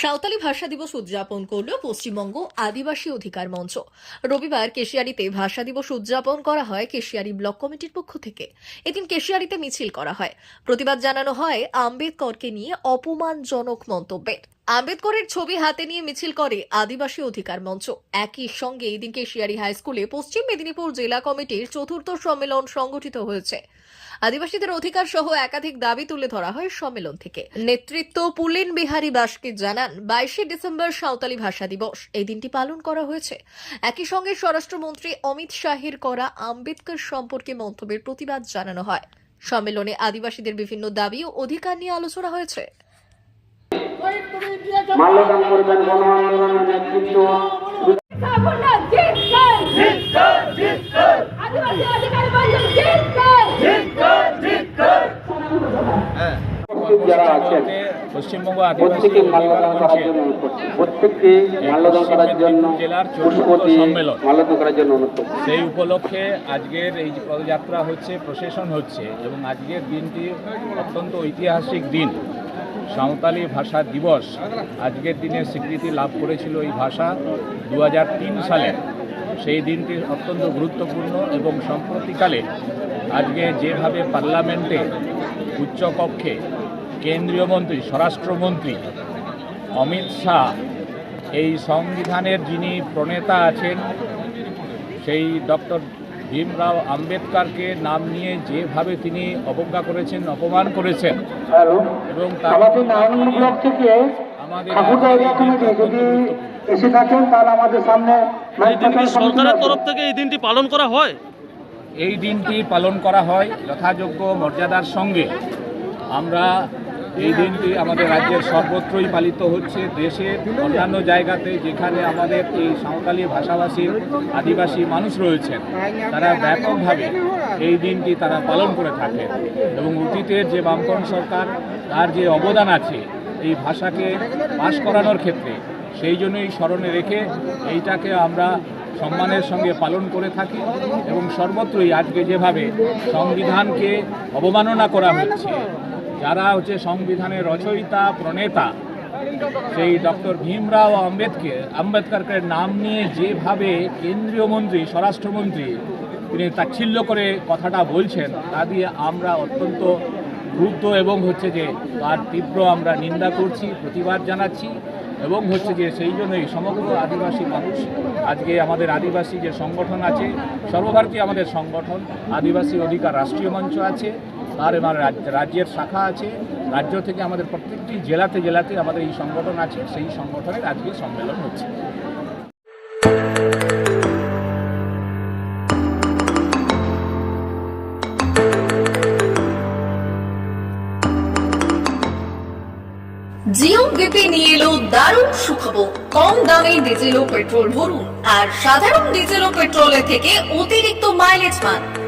সাঁওতালি ভাষা দিবস উদযাপন করল পশ্চিমবঙ্গ আদিবাসী অধিকার মঞ্চ। রবিবার কেশিয়ারিতে ভাষা দিবস উদযাপন করা হয় কেশিয়ারি ব্লক কমিটির পক্ষ থেকে। এদিন কেশিয়ারিতে মিছিল করা হয়। প্রতিবাদ জানানো হয় আম্বেদকরকে নিয়ে অপমানজনক মন্তব্যের। আম্বেদকরের ছবি হাতে নিয়ে মিছিল করে আদিবাসী অধিকার মঞ্চ। একই সঙ্গে এদিন কেশিয়ারি হাই স্কুলে পশ্চিম মেদিনীপুর জেলা কমিটির চতুর্থ সম্মেলন সংগঠিত হয়েছে। আদিবাসীদের অধিকার সহ একাধিক দাবি তুলে ধরা হয় সম্মেলন থেকে। নেতৃত্ব পুলিন বিহারী দাসকে জানান, বাইশে ডিসেম্বর সাঁওতালি ভাষা দিবস। এই দিনটি পালন করা হয়েছে। একই সঙ্গে স্বরাষ্ট্রমন্ত্রী অমিত শাহের করা আম্বেদকর সম্পর্কে মন্তব্যের প্রতিবাদ জানানো হয়। সম্মেলনে আদিবাসীদের বিভিন্ন দাবি ও অধিকার নিয়ে আলোচনা হয়েছে। মাল্যদান করবেন গণ আন্দোলনের নেতৃত্ব। পশ্চিমবঙ্গ আদিবাসী। প্রত্যেককে মাল্যদান করার জন্য জেলার চতুর্থ সম্মেলন। মাল্যদান করার জন্য সেই উপলক্ষে আজকের এই যে পদযাত্রা হচ্ছে প্রসেশন হচ্ছে এবং আজকের দিনটি অত্যন্ত ঐতিহাসিক দিন সাঁওতালি ভাষা দিবস আজকের দিনে স্বীকৃতি লাভ করেছিল এই ভাষা দু সালে সেই দিনটি অত্যন্ত গুরুত্বপূর্ণ এবং সম্প্রতিকালে আজকে যেভাবে পার্লামেন্টে উচ্চকক্ষে কেন্দ্রীয় মন্ত্রী স্বরাষ্ট্রমন্ত্রী অমিত শাহ এই সংবিধানের যিনি প্রণেতা আছেন সেই ডক্টর ভীমরাও আম্বেদকরকে নাম নিয়ে যেভাবে তিনি অবজ্ঞা করেছেন অপমান করেছেন এবং তার আমাদের নারায়ণ ব্লক থেকে আমাদের ঠাকুরদা এরিয়া কমিটি যদি এসে থাকেন তাহলে আমাদের সামনে এই দিন কি সরকারের তরফ থেকে এই দিনটি পালন করা হয়? এই দিনটি পালন করা হয় যথাযোগ্য মর্যাদার সঙ্গে। আমরা এই দিনটি আমাদের রাজ্যের সর্বত্রই পালিত হচ্ছে। দেশের অন্যান্য জায়গাতে যেখানে আমাদের এই সাঁওতালি ভাষাভাষীর আদিবাসী মানুষ রয়েছেন, তারা ব্যাপকভাবে এই দিনটি তারা পালন করে থাকেন এবং অতীতের যে বামপন সরকার, তার যে অবদান আছে এই ভাষাকে পাশ করানোর ক্ষেত্রে, সেই জন্যই স্মরণে রেখে এইটাকে আমরা সম্মানের সঙ্গে পালন করে থাকি এবং সর্বত্রই আজকে যেভাবে সংবিধানকে অবমাননা করা হচ্ছে যারা হচ্ছে সংবিধানের রচয়িতা, প্রণেতা, সেই ডক্টর ভীমরাও আম্বেদকর আম্বেদকরকে নাম নিয়ে যেভাবে কেন্দ্রীয় মন্ত্রী, স্বরাষ্ট্রমন্ত্রী তিনি তাচ্ছিল্য করে কথাটা বলছেন, তা দিয়ে আমরা অত্যন্ত ক্রুদ্ধ এবং হচ্ছে যে তার তীব্র আমরা নিন্দা করছি, প্রতিবাদ জানাচ্ছি এবং হচ্ছে যে সেই জন্যই সমগ্র আদিবাসী মানুষ, আজকে আমাদের আদিবাসী যে সংগঠন আছে, সর্বভারতীয় আমাদের সংগঠন, আদিবাসী অধিকার রাষ্ট্রীয় মঞ্চ আছে আর এবার রাজ্য- রাজ্যের শাখা আছে। রাজ্য থেকে আমাদের প্রত্যেকটি জেলাতে জেলাতে আমাদের এই সংগঠন আছে। সেই সংগঠনের আজকে সম্মেলন হচ্ছে। জিও বিপি নিয়ে এলো দারুণ সুখবর। কম দামে ডিজেল ও পেট্রোল ভরুন। আর সাধারণ ডিজেল ও পেট্রোলের থেকে অতিরিক্ত মাইলেজ পান।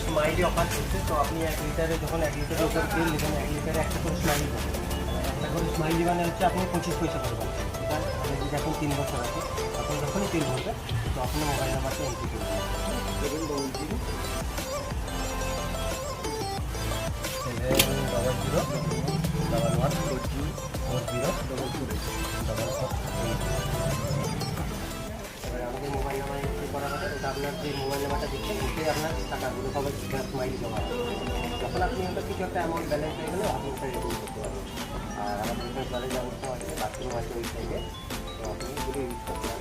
smiley offer করছে তো আপনি এক লিটারে যখন এক লিটারের উপর তেল নেবেন এক লিটারে একটা করে স্মাইলি পাবেন একটা করে স্মাইলি মানে হচ্ছে আপনি পঁচিশ পয়সা পাবেন আপনি মানে যদি এখন তিন বছর আছে আপনি যখনই তিন ভরবেন তো আপনি মোবাইল নাম্বারটা এন্ট্রি করবেন seven double zero seven double zero mobile নাম্বারটা আপনার টাকাগুলো সবাই স্মাইল জমা যখন আপনি ওটা কিছু একটা অ্যামাউন্ট ব্যালেন্স হয়ে গেলে আপনি ওটা রিডিম করতে পারবেন। আর আমাদের টয়লেট ব্যবস্থা আছে বাথরুম আছে ওই সাইডে তো আপনি এগুলো ইউজ করতে আসবেন